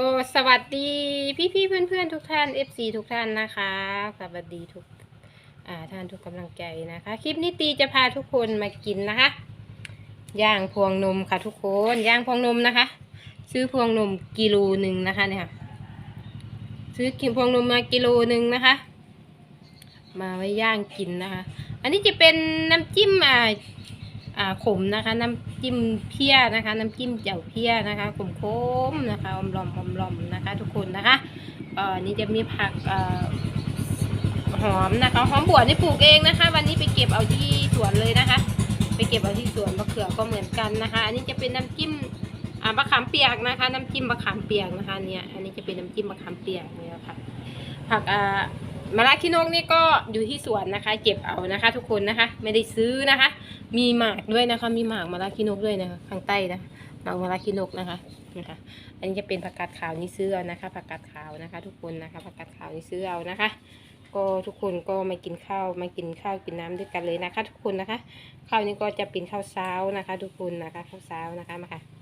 ก็สวัสดีพี่พี่เพื่อนเพื่อนทุกท่าน FC ทุกท่านนะคะ สวัสดีทุกท่านทุกกำลังใจนะคะ คลิปนี้ตีจะพาทุกคนมากินนะคะ ย่างพวงนมค่ะทุกคน ย่างพวงนมนะคะ ซื้อพวงนมกิโลหนึ่งนะคะเนี่ยซื้อกินพวงนมมากิโลหนึ่งนะคะ มาไว้ย่างกินนะคะ อันนี้จะเป็นน้ำจิ้มอ่าอ่า ขมนะคะ น้ำจิ้มเพี้ยนะคะ น้ำจิ้มเจียวเพี้ยนะคะขมขมนะคะอมลอมอมลอมนะคะ ทุกคนนะคะเอ่อนี่จะมีผักหอมนะคะหอมบวชนี่ปลูกเองนะคะ วันนี้ไปเก็บเอาที่สวนเลยนะคะ ไปเก็บเอาที่สวนมะเขือก็เหมือนกันนะคะ อันนี้จะเป็นน้ำจิ้มอ่ามะขามเปียกนะคะ น้ำจิ้มมะขามเปียกนะคะเนี่ยอันนี้จะเป็นน้ำจิ้มมะขามเปียกเนี่ยค่ะผัก อ่ามะระขี้นกนี่ก็อยู่ที่สวนนะคะ เก็บเอานะคะ ทุกคนนะคะ ไม่ได้ซื้อนะคะ มีหมากด้วยนะคะ มีหมากมะระขี้นกด้วยนะคะข้างใต้นะหมากมะระขี้นกนะคะนะคะ อันนี้จะเป็นผักกาดขาวนี่ซื้อเอานะคะผักกาดขาวนะคะ ทุกคนนะคะผักกาดขาวนี่ซื้อเอานะคะ ก็ทุกคนก็มากินข้าวมากินข้าวกินน้ำด้วยกันเลยนะคะ ทุกคนนะคะข้าวนี้ก็จะเป็นข้าวเช้านะคะ ทุกคนนะคะข้าวเช้านะคะมาค่ะ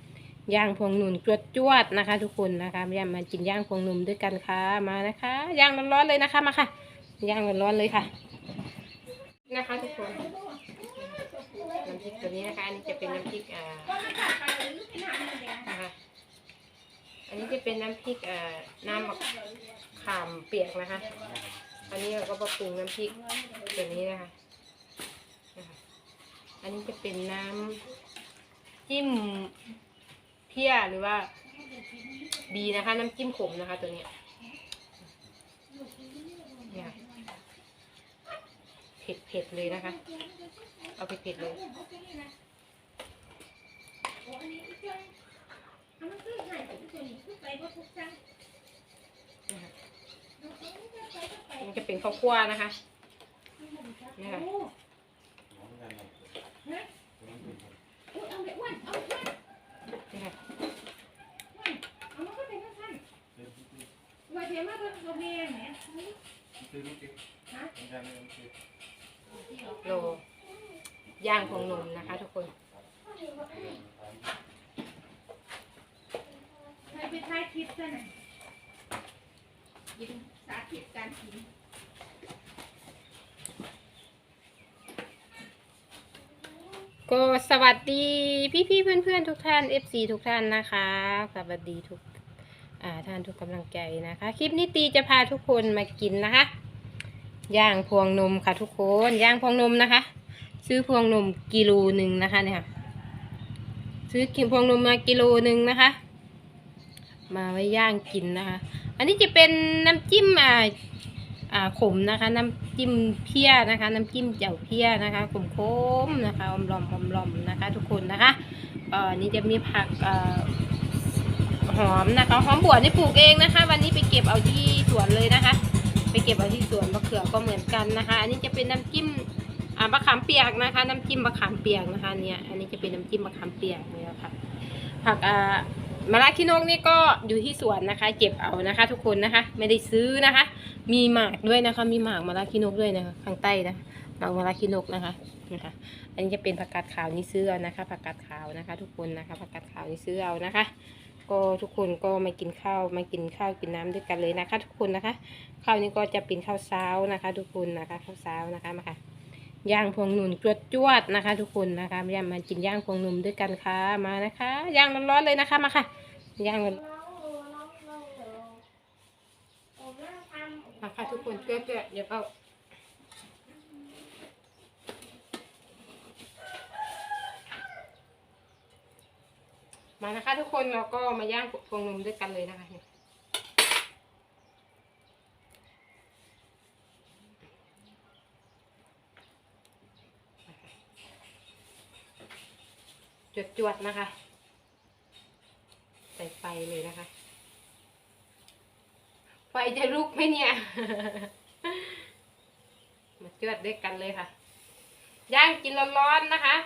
ย่างพวงหนุนจวดจวดๆนะคะ ทุกคนนะคะมามากินย่างพวงหนุ่มด้วยกันค่ะมานะคะย่างร้อนๆเลยนะคะมาค่ะ ย่างร้อนๆเลยค่ะ นะคะทุกคนน้ำพริกตัวนี้นะคะอันนี้จะเป็นน้ำพริกอ่านะคะอันนี้จะเป็นน้ำพริกอ่าน้ำมะขามเปียกนะคะ อันนี้เราก็ปรุงน้ำพริกตัวนี้นะคะนะคะ อันนี้จะเป็นน้ำจิ้ม เพี้ยหรือว่าบีนะคะ น้ำจิ้มขมนะคะ ตัวนี้เนี่ยเผ็ดเผ็ดเลยนะคะ เอาเผ็ดเลยนะคะมันจะเป็นข้าวคั่วนะคะนี่ค่ะนี่ค่ะ โลย่างพวงนมนะคะ ทุกคนไปถ่ายคลิปซะหน่อยกินสาธิตการกินก็สวัสดีพี่พี่ๆเพื่อนเพื่อนๆทุกท่าน FC ทุกท่านนะคะ สวัสดีทุกอ่า ท่านทุกกำลังใจนะคะ คลิปนี้ตีจะพาทุกคนมากินนะคะ ย่างพวงนมค่ะทุกคน ย่างพวงนมนะคะ ซื้อพวงนมกิโลหนึ่งนะคะเนี่ยซื้อกินพวงนมมากิโลหนึ่งนะคะ มาไว้ย่างกินนะคะ อันนี้จะเป็นน้ำจิ้มอ่าอ่าขมนะคะ น้ำจิ้มเพี้ยนะคะ น้ำจิ้มเจียวเพี้ยนะคะขมขมนะคะอมลอมอมลอมนะคะ ทุกคนนะคะอ่อนี่จะมีผักอ่อ หอมนะคะหอมบวชนี่ปลูกเองนะคะ วันนี้ไปเก็บเอาที่สวนเลยนะคะ ไปเก็บเอาที่สวนมะเขือก็เหมือนกันนะคะ อันนี้จะเป็นน้ำจิ้มอ่ามะขามเปียกนะคะ น้ำจิ้มมะขามเปียกนะคะเนี่ยอันนี้จะเป็นน้ำจิ้มมะขามเปียกเนี่ยค่ะผักอ่ามะระขี้นกนี่ก็อยู่ที่สวนนะคะ เก็บเอานะคะ ทุกคนนะคะ ไม่ได้ซื้อนะคะ มีหมากด้วยนะคะ มีหมากมะระขี้นกด้วยนะคะข้างใต้นะหมากมะระขี้นกนะคะนะคะ อันนี้จะเป็นผักกาดขาวนี่ซื้อเอานะคะผักกาดขาวนะคะ ทุกคนนะคะผักกาดขาวนี่ซื้อเอานะคะ ก็ทุกคนก็มากินข้าวมากินข้าวกินน้ำด้วยกันเลยนะคะ ทุกคนนะคะข้าวนี้ก็จะเป็นข้าวเช้านะคะ ทุกคนนะคะข้าวเช้านะคะมาค่ะย่างพวงหนุนจวดจวดนะคะ ทุกคนนะคะมามากินย่างพวงหนุ่มด้วยกันค่ะมานะคะย่างร้อนๆเลยนะคะมาค่ะย่างร้อนมาค่ะทุกคนเกลือๆเดี๋ยวเอา มานะคะ ทุกคนเราก็มาย่างพวงนมด้วยกันเลยนะคะเนี่ยจวดจวดๆนะคะ ใส่ไฟเลยนะคะ ไฟจะลุกไหมเนี่ย มาจวดด้วยกันเลยค่ะ ย่างกินร้อนๆนะคะ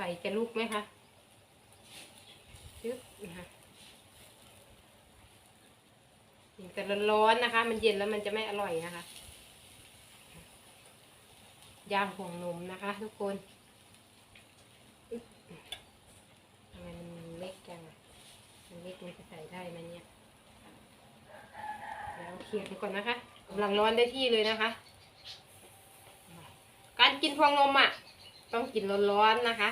ฟจะลุกไหมคะยึบนะคะกินกันร้อนๆนะคะ มันเย็นแล้วมันจะไม่อร่อยนะคะย่างห่วงนมนะคะ ทุกคนทำไมมันเล็กจังอะมันเล็กมันจะใส่ได้ไหมเนี่ยแล้วเคี่ยวก่อนนะคะกำลังร้อนได้ที่เลยนะคะ การกินพวงนมอะ ต้องกินร้อนๆนะคะ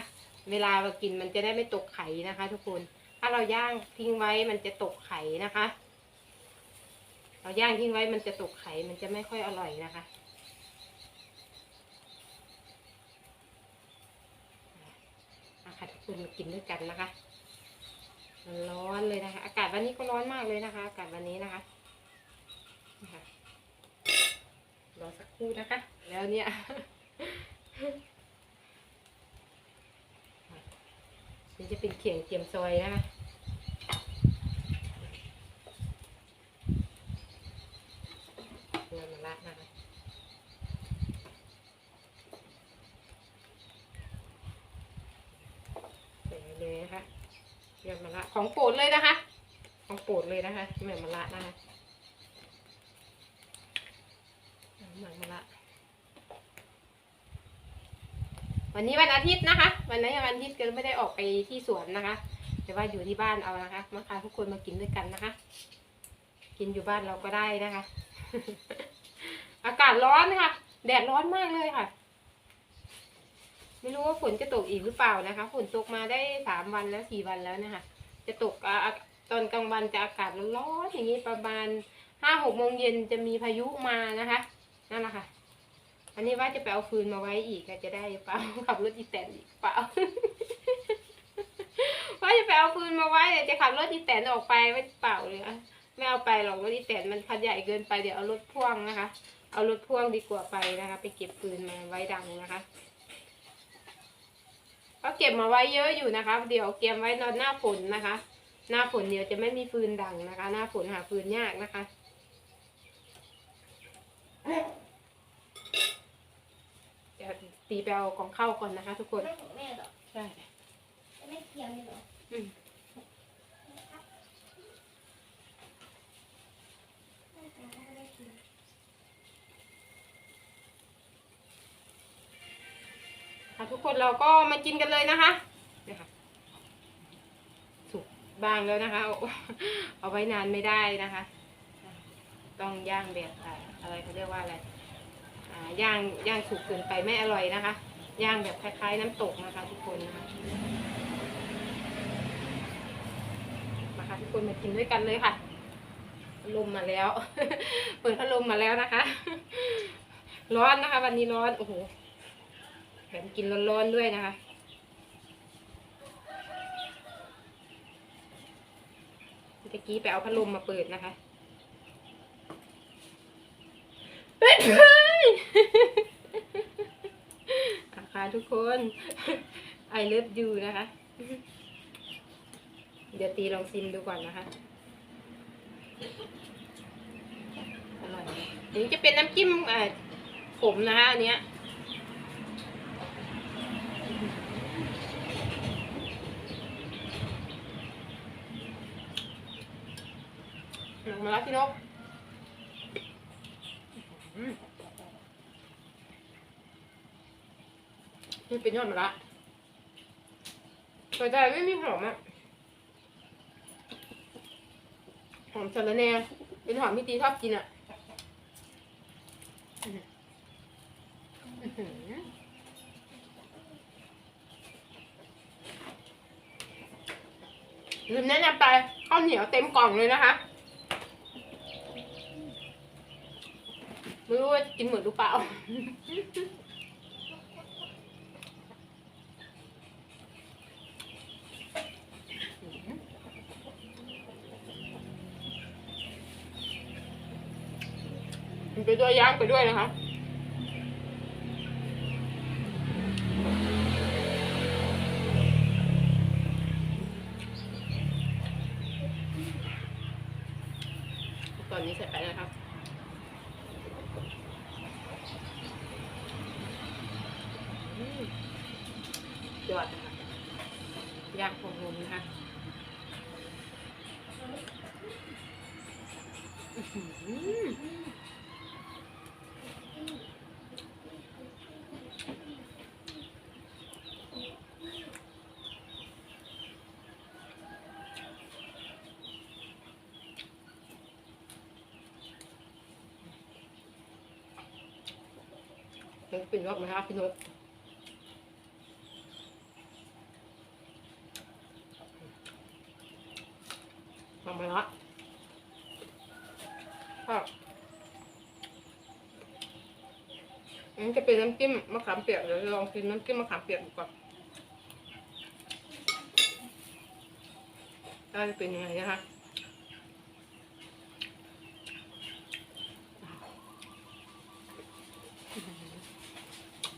เวลาเรากินมันจะได้ไม่ตกไข่นะคะ ทุกคน ถ้าเราย่างทิ้งไว้มันจะตกไข่นะคะ เราย่างทิ้งไว้มันจะตกไข่มันจะไม่ค่อยอร่อยนะคะอะค่ะทุกคนมากินด้วยกันนะคะร้อนเลยนะคะ อากาศวันนี้ก็ร้อนมากเลยนะคะ อากาศวันนี้นะคะนะคะรอสักครู่นะคะ แล้วเนี่ย นี่จะเป็นเขียงเกียมซอยนะคะเงินมาละนะคะใส่เลยนะคะเงินมาละของโปรดเลยนะคะ ของโปรดเลยนะคะเงินมาละนะคะเงินมาละ วันนี้วันอาทิตย์นะคะ วันนี้วันอาทิตย์ก็ไม่ได้ออกไปที่สวนนะคะ แต่ว่าอยู่ที่บ้านเอานะคะมาพาทุกคนมากินด้วยกันนะคะ กินอยู่บ้านเราก็ได้นะคะ อากาศร้อนค่ะ แดดร้อนมากเลยค่ะ ไม่รู้ว่าฝนจะตกอีกหรือเปล่านะคะ ฝนตกมาได้สามวันแล้วสี่วันแล้วนะคะ จะตกอตอนกลางวันจะอากาศร้อนๆอย่างนี้ประมาณห้าหกโมงเย็นจะมีพายุมานะคะ นั่นแหละค่ะ อันนี้ว่าจะไปเอาฟืนมาไว้อีกอะจะได้เปล่าขับรถอีแตนอีกเปล่าว่าจะไปเอาฟืนมาไว้จะขับรถอีแตนออกไปไม่เปล่าเลยอะไม่เอาไปหรอกรถอีแตนมันคันใหญ่เกินไปเดี๋ยวเอารถพ่วงนะคะ เอารถพ่วงดีกว่าไปนะคะ ไปเก็บฟืนมาไว้ดังนะคะก็เก็บมาไว้เยอะอยู่นะคะ เดี๋ยวเก็บไว้นอนหน้าฝนนะคะ หน้าฝนเดี๋ยวจะไม่มีฟืนดังนะคะ หน้าฝนหาฟืนยากนะคะ ตีไปเอาของเข้าก่อนนะคะ ทุกคนไม่ของแม่หรอกใช่จะไม่เคี้ยวเลยเหรออืมค่ะทุกคนเราก็มากินกันเลยนะคะเนี่ยค่ะสุกบางแล้วนะคะ เอาเอาไว้นานไม่ได้นะคะ ต้องย่างแบบอ่าอะไรเขาเรียกว่าอะไรอ่า ย่างย่างสุกเกินไปไม่อร่อยนะคะ ย่างแบบคล้ายๆน้ำตกนะคะทุกคนนะคะมาค่ะทุกคนมากินด้วยกันเลยค่ะพัดลมมาแล้ว เปิดพัดลมมาแล้วนะคะ ร้อนนะคะ วันนี้ร้อนโอ้โหแถมกินร้อนๆด้วยนะคะเมื่อกี้ไปเอาพัดลมมาเปิดนะคะเฮ้ยอาค่ะ ทุกคนไอเลิฟยูนะคะ เดี๋ยวตีลองซิมดูก่อนนะคะ อร่อยอันนี้จะเป็นน้ำจิ้มอ่าขมนะคะอันเนี้ยมาแล้วพี่นกอืมนี่ เป็นยอดมาละแต่ใจไม่มีหอมอะหอมสะระแหน่เป็นหอมที่ตีชอบกินอะลืมแนะนำไปข้าวเหนียวเต็มกล่องเลยนะคะไม่รู้ว่ากินหมดหรือเปล่า ไปด้วยย่างไปด้วยนะคะตอนนี้เสร็จไปแล้วครับยอดนะคะย่างของผมนะคะอื้อหือ มันเป็นรอบไหมคะพี่นุชทำไปละครับอันนี้จะเป็นน้ำจิ้มมะขามเปียกเดี๋ยวลองกินน้ำจิ้มมะขามเปียกดูก่อนว่าจะเป็นยังไงนะคะ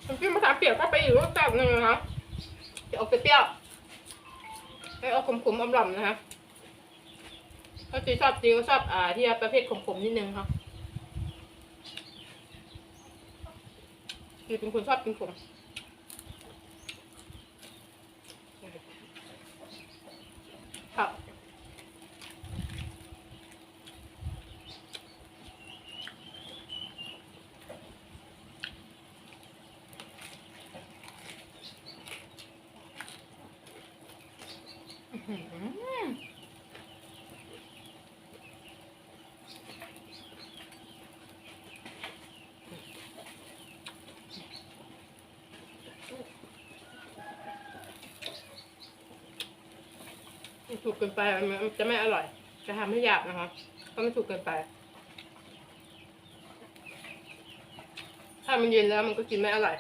น้ำจิ้มมะขามเปี ยกก็ไปอยู่รสชาติหนึ่งนะคะจะออกเปรี้ยวๆไม่ออกขมๆอมหล่ำนะคะถ้าจีชอบจีก็ชอบอ่าที่ประเภทขมๆนิดนึงค่ะจีเป็นคนชอบกินขมครับ อื้อหือ ถูกเกินไปมันจะไม่อร่อย จะทำให้หยาบนะคะก็ไม่ถูกเกินไป ถ้ามันเย็นแล้วมันก็กินไม่อร่อย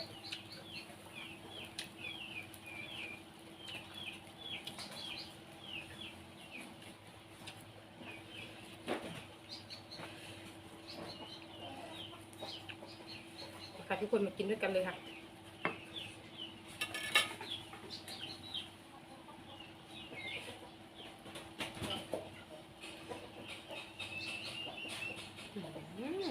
ค่ะทุกคนมากินด้วยกันเลยค่ะ อืม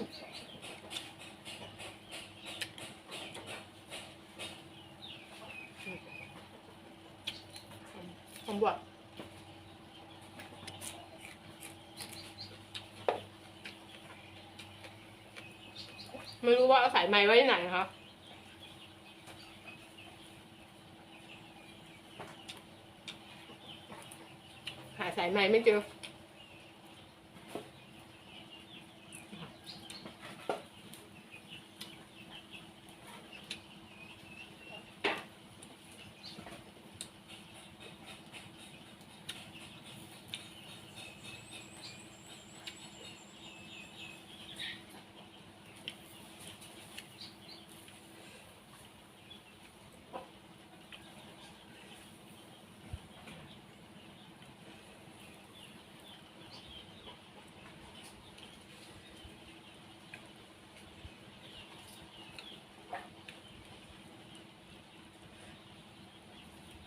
หอม บวกไม่รู้ว่าเอาใส่ไม้ไว้ไหนคะหาสายไม้ไม่เจอ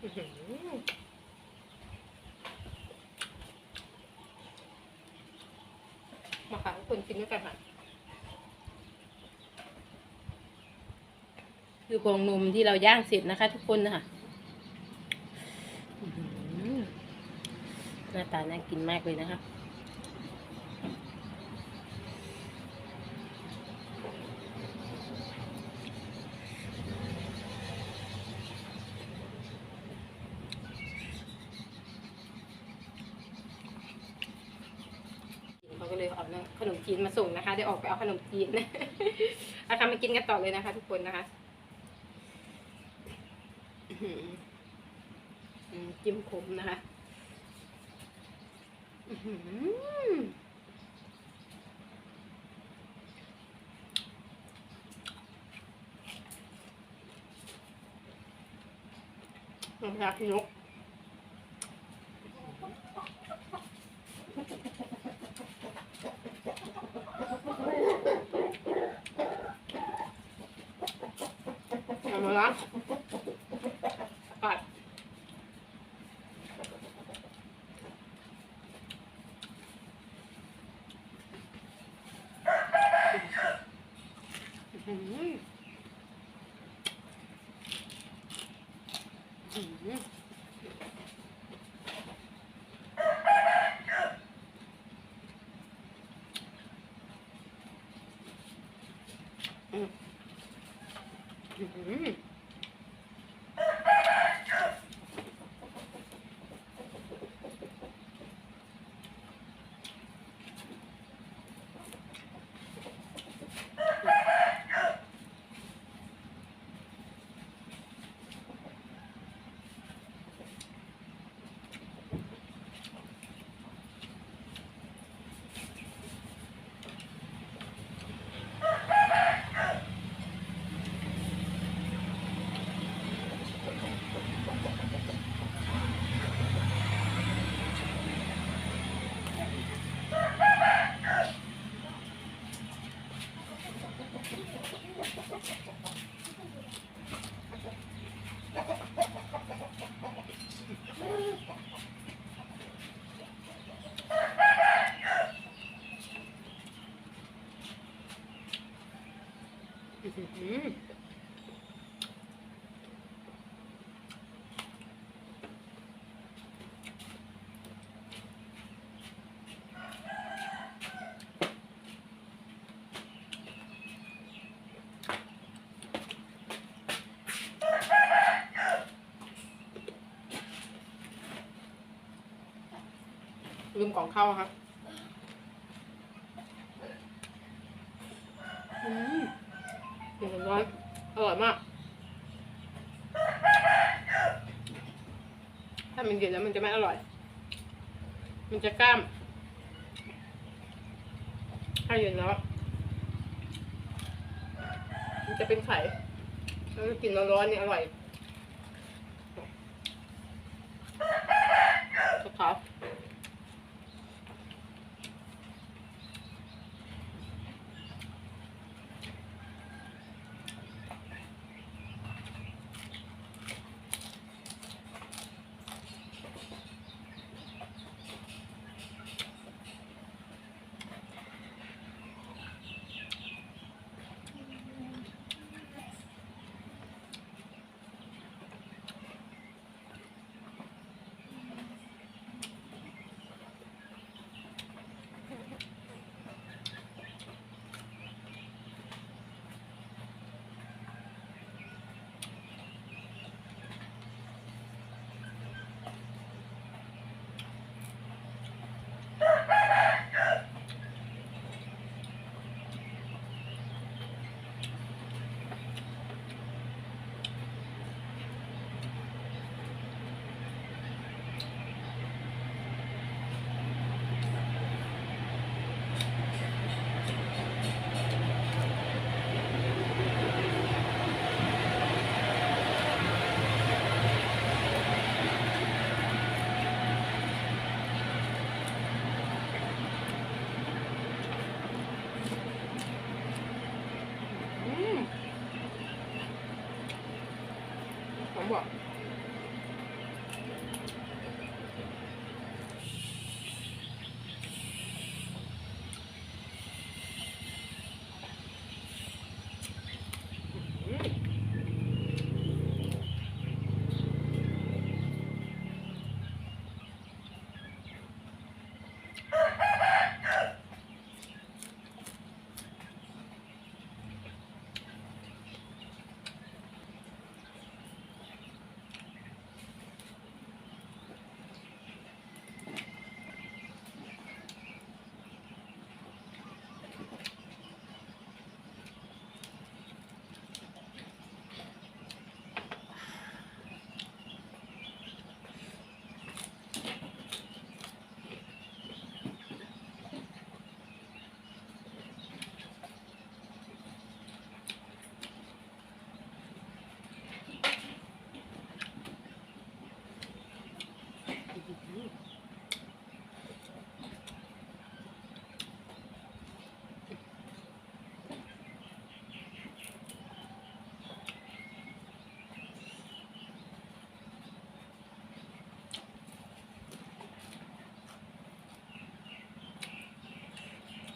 มาค่ะทุกคนกินด้วยกันค่ะ คือพวงนมที่เราย่างเสร็จนะคะ ทุกคนนะคะอื้อหือหน้าตาน่ากินมากเลยนะคะ ก็เลยเอาขนมจีนมาส่งนะคะเดี๋ยวออกไปเอาขนมจีนเอาค่ะมากินกันต่อเลยนะคะ ทุกคนนะคะจิ้มขมนะคะอื้อหือน้ำพริกพี่นก ลืมกล่องเข้าครับอืมหนึ่งร้อยอร่อยมาก ถ้ามันเย็นแล้วมันจะไม่อร่อย มันจะกล้าม ถ้าเย็นแล้ว มันจะเป็นไข่แล้วกินร้อนๆนี่อร่อย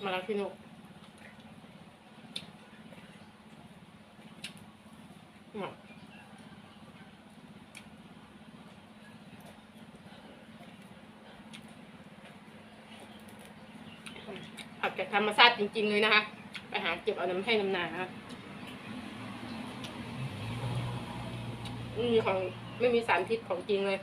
มาแล้วพี่นุกมาผักจากธรรมชาติจริง ๆ เลยนะคะ ไปหาเก็บเอาน้ำให้น้ำนานะคะไม่มีของไม่มีสารพิษของจริงเลย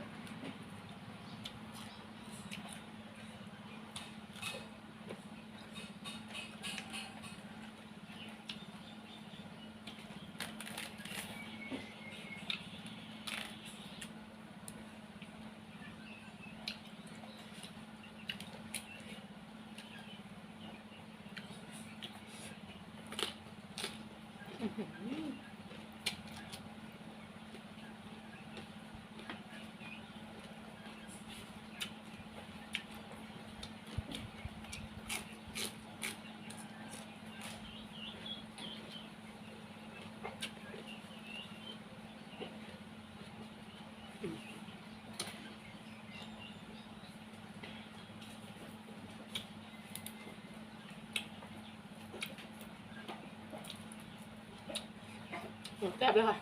แซ่บเลยค่ะ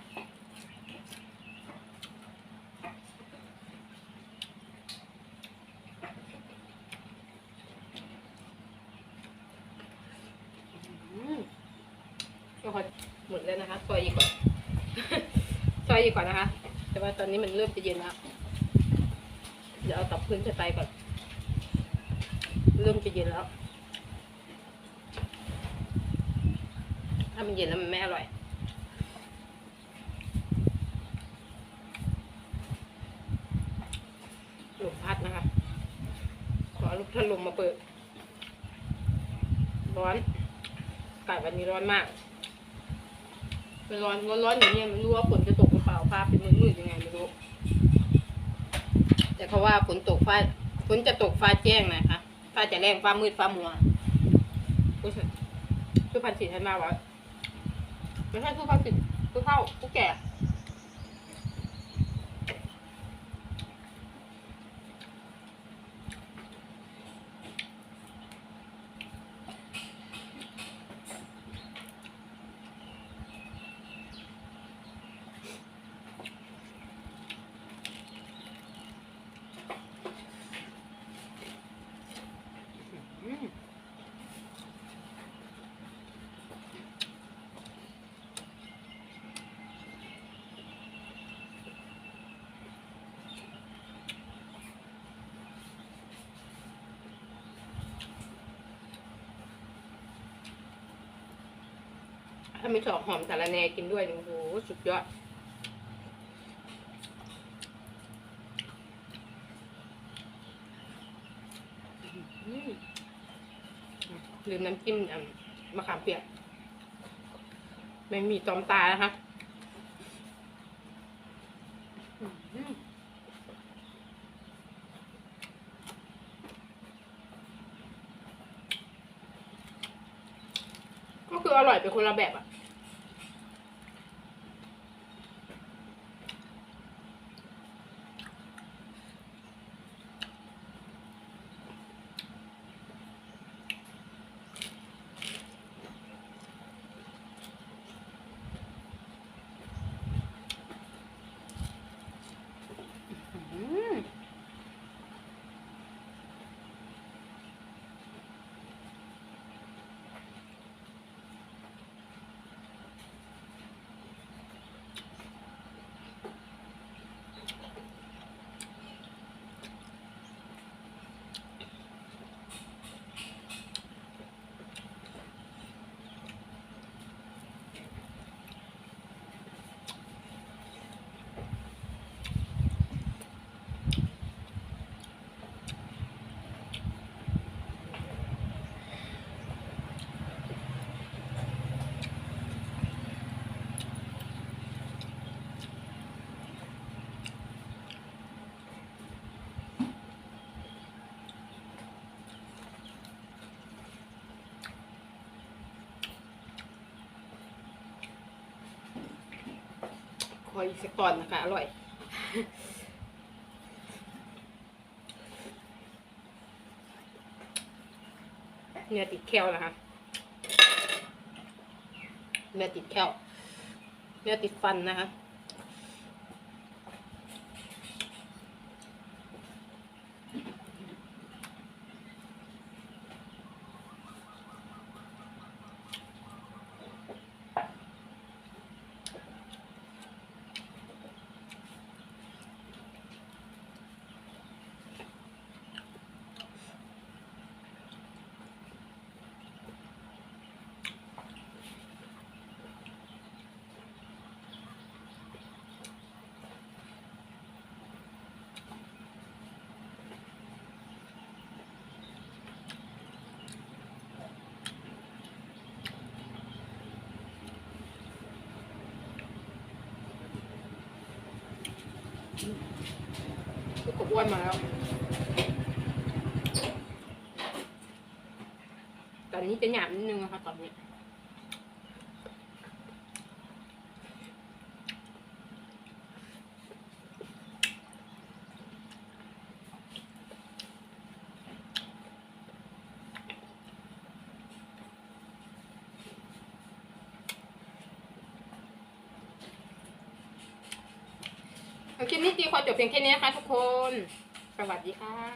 อืมก็พอหมดแล้วนะคะซอยอีกก่อนซอยอีกก่อนนะคะ แต่ว่าตอนนี้มันเริ่มจะเย็นแล้ว เดี๋ยวเอาตับพื้นจะไปก่อน เริ่มจะเย็นแล้ว ถ้ามันเย็นแล้วมันไม่อร่อย ลมพัดนะคะ ขอลูกท่านลมมาเปิด ร้อนอากาศวันนี้ร้อนมากเป็นร้อนร้อนร้อนอย่างเนี้ยไม่รู้ว่าฝนจะตกหรือเปล่าฟ้าเป็นมืดๆยังไงไม่รู้ แต่เขาว่าฝนตกฟ้าฝนจะตกฟ้าแจ้งนะคะฟ้าจะแรงฟ้ามืดฟ้ามัวผู้ชผู้พันสีทันมาวะไม่ใช่ผู้พันสีผู้เฒ่าผู้แก่ อืม ถ้ามีสอกหอมสาระแหนกินด้วยนี่โอ้โหสุดยอด อืมลืมน้ำจิ้มอะมะขามเปียก ไม่มีตอมตานะคะอืมก็คืออร่อย เป็นคนละแบบอะ อืม คออีกสักตอนนะคะ อร่อย เนื้อติดแคลนะคะ เนื้อติดแคลเนื้อติดฟันนะคะ กบอ้วนมาแล้ว แตอนนี้จะหยาบนิดนึงนะคะตอนนี้ คลิปนี้ตีขอ จบเพียงแค่นี้นะคะทุกคน สวัสดีค่ะ